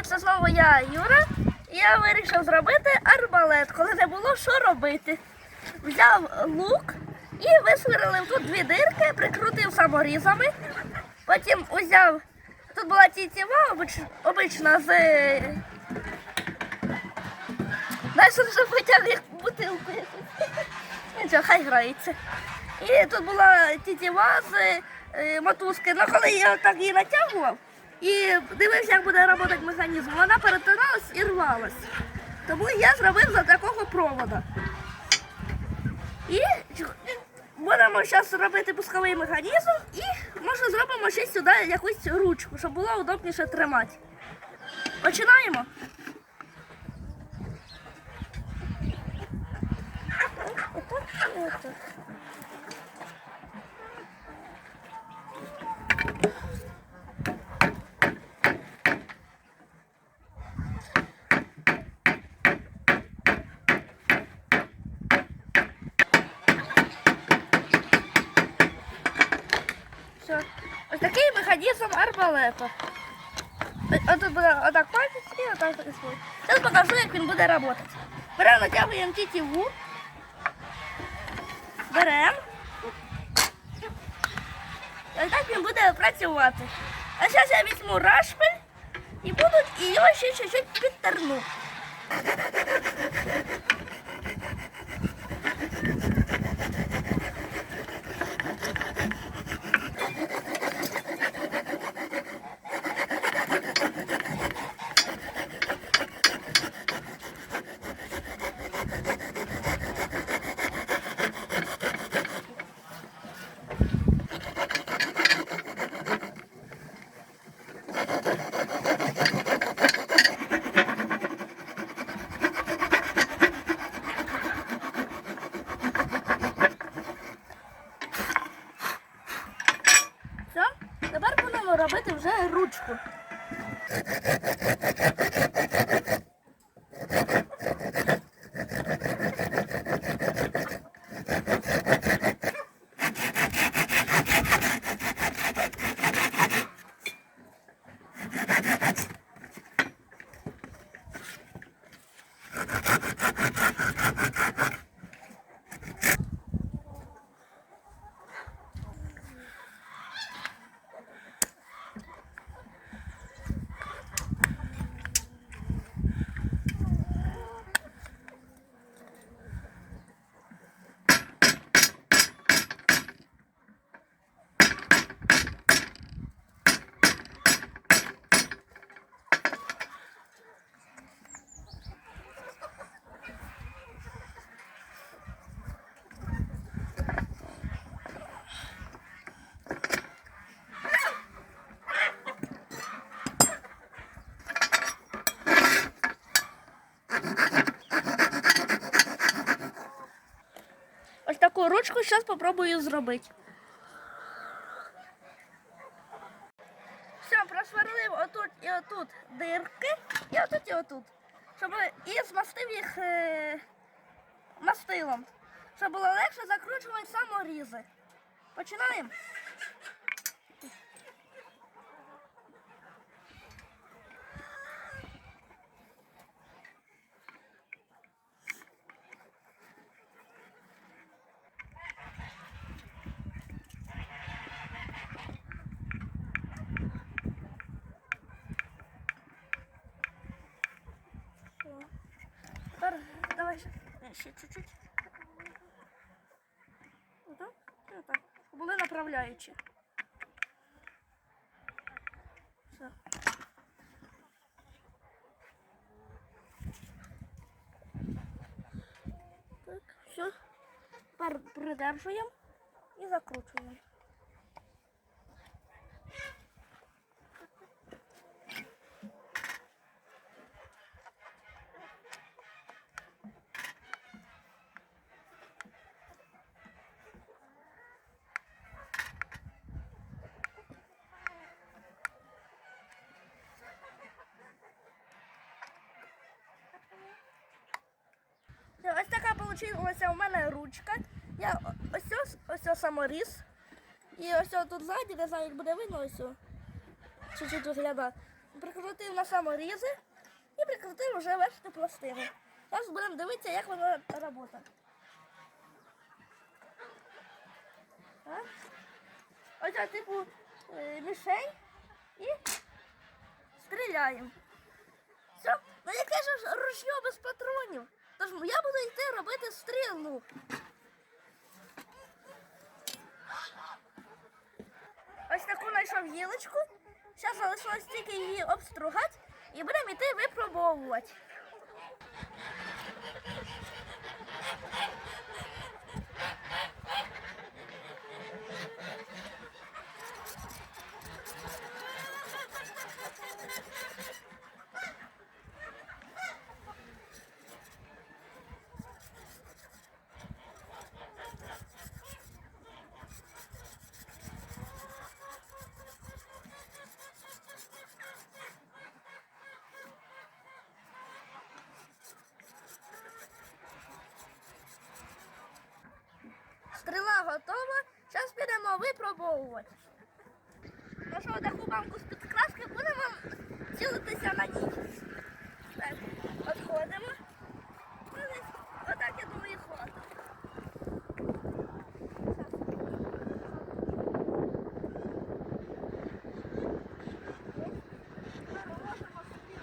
Привіт, це знову я, Юра. Я вирішив зробити арбалет, коли не було що робити. Взяв лук і висверлив тут дві дирки, прикрутив саморізами. Потім узяв. Тут була тітєва обич... обична з. Знаєш, вже потяг як бутилку. Нічого, хай грається. І тут була тітєва з е, мотузки. Ну, коли я так її натягував і дивився, як буде працювати механізм, вона перетиналась і рвалась. Тому я зробив за такого провода. І будемо зараз робити пусковий механізм і може зробимо ще сюди якусь ручку, щоб було удобніше тримати. Починаємо. Отак отак. Все. Ось такий механізм арбалета. Тут буде отак пальець і отак свій. Зараз покажу, як він буде працювати. Беремо, натягуємо тітіву. Беремо. Ось так він буде працювати. А зараз я візьму рашпиль і буду і його ще чуть-чуть підтерну. Таку зараз спробую зробити. Все, просверлив отут і отут дирки, і отут і отут. Щоб і змастив їх е, мастилом. Щоб було легше закручувати саморізи. Починаємо. Все. Тепер давай ще, чуть-чуть. Отак і отак. Були направляючі. Все. Так, все. Тепер придержуємо і закручуємо. Все, Ось така вийшла у мене ручка. Я ось ось, ось ось саморіз. І ось ось тут ззаді, не знаю, як буде видно ось. ось. Чуть-чуть виглядає. прикрутив на саморізи і прикрутив вже верхню пластину. Зараз будемо дивитися, як вона працює. Так. Оця типу е, мішень і стріляємо. Все, ну яке ж я буду йти робити стрілну. Ось таку знайшов гілочку. Зараз залишилось тільки її обстругати і будемо йти випробовувати. Стріла готова. Зараз підемо випробовувати. Ну що, таку банку з підкраски будемо цілитися на ніч. Так, відходимо. Ну, десь Отак, я думаю, хватить. Переложимо собі.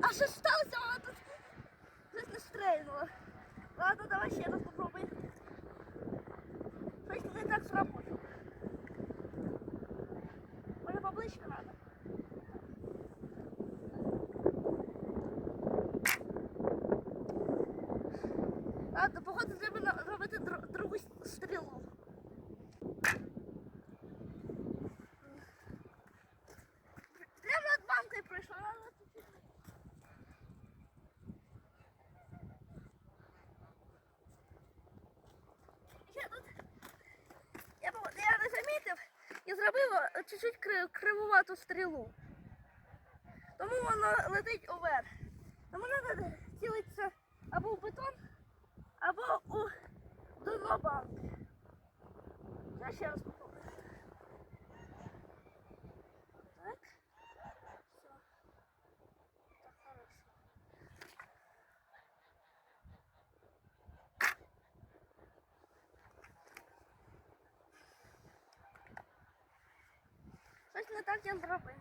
А що сталося? Вона тут щось не стрельнула. Ладно, давай ще раз попробуй. Щось не так сработало. Може поближче надо. Ладно, походу треба на- робити дру- стрілу. Прямо над банкою пройшла. Надо чуть-чуть. Тут я, я не замітив і зробив е, чуть-чуть кри- кривувату стрілу. Тому воно летить уверх. Тому треба цілитися або в бетон, або у дно банки. Я ще раз попробую. Так. Все. Так, хорошо. Щось не так я зробив.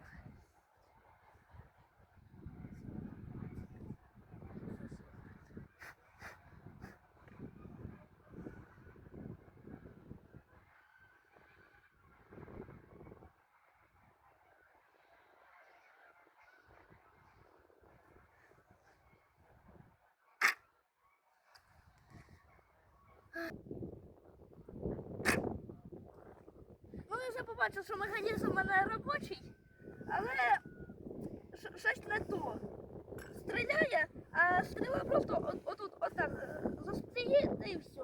Ну, я вже побачив, що механізм у мене робочий, але щось не то. Стріляє, а стріла просто от, отут отак е, застріє і все.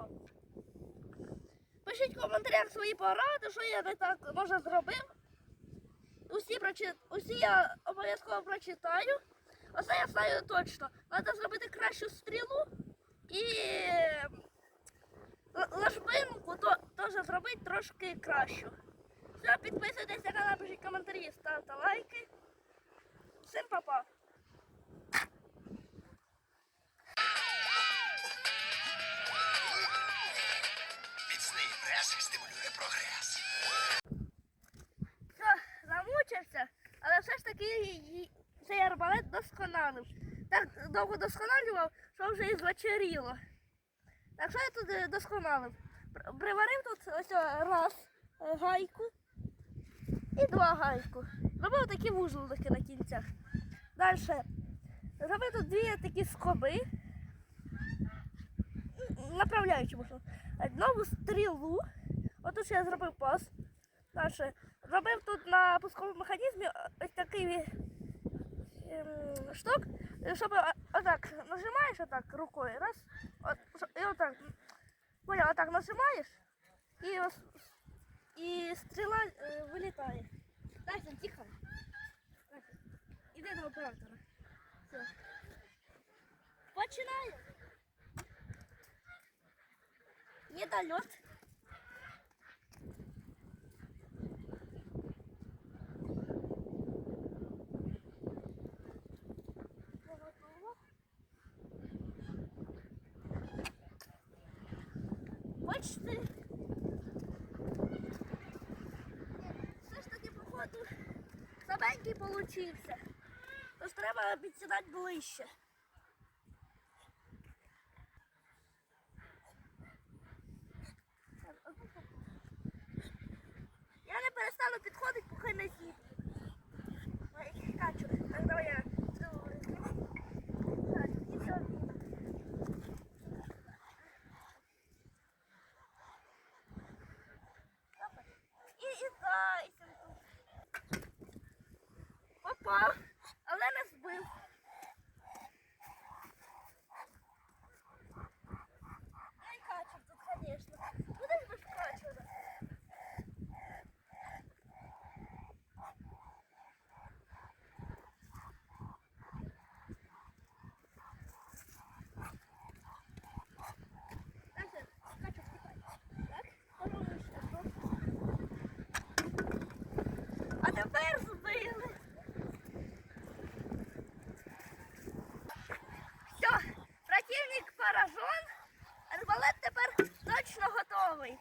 Пишіть в коментарях свої поради, що я не так може зробив. Усі, прочит... Усі я обов'язково прочитаю. Оце я знаю точно. Треба зробити кращу стрілу і Л- ложбинку теж зробити трошки кращу. Все, підписуйтесь на канал, пишіть коментарі, ставте лайки. Всім па-па. Міцний прес стимулює прогрес. Все, замучився, але все ж таки цей арбалет досконалив. Так довго досконалював, що вже і звечеріло. Так що я тут е, досконалив? Приварив тут ось раз е, гайку і два гайку. Зробив такі вузлики на кінцях. Далі. Зробив тут дві такі скоби. Направляючи можна. Нову стрілу. Отут я зробив пас. Далі. Зробив тут на пусковому механізмі ось такий ем, шток, щоб отак нажимаєш отак рукою, раз, от, і отак. Понял, отак нажимаєш і, ось, Оператора. Все. Починаємо. недольот. Почти. Все ж таки, походу, слабенький получився. Тож треба підсідати ближче. Я не перестану підходити, поки не з'їду. Так давай я. І. І, і тут. Попав, але не збив. Ай, качур тут, звісно. Куди ж без качура? Дальше, качур, втікай. Так, поробиш так. А тепер збили. Все, противник поражен. Арбалет тепер точно готовий.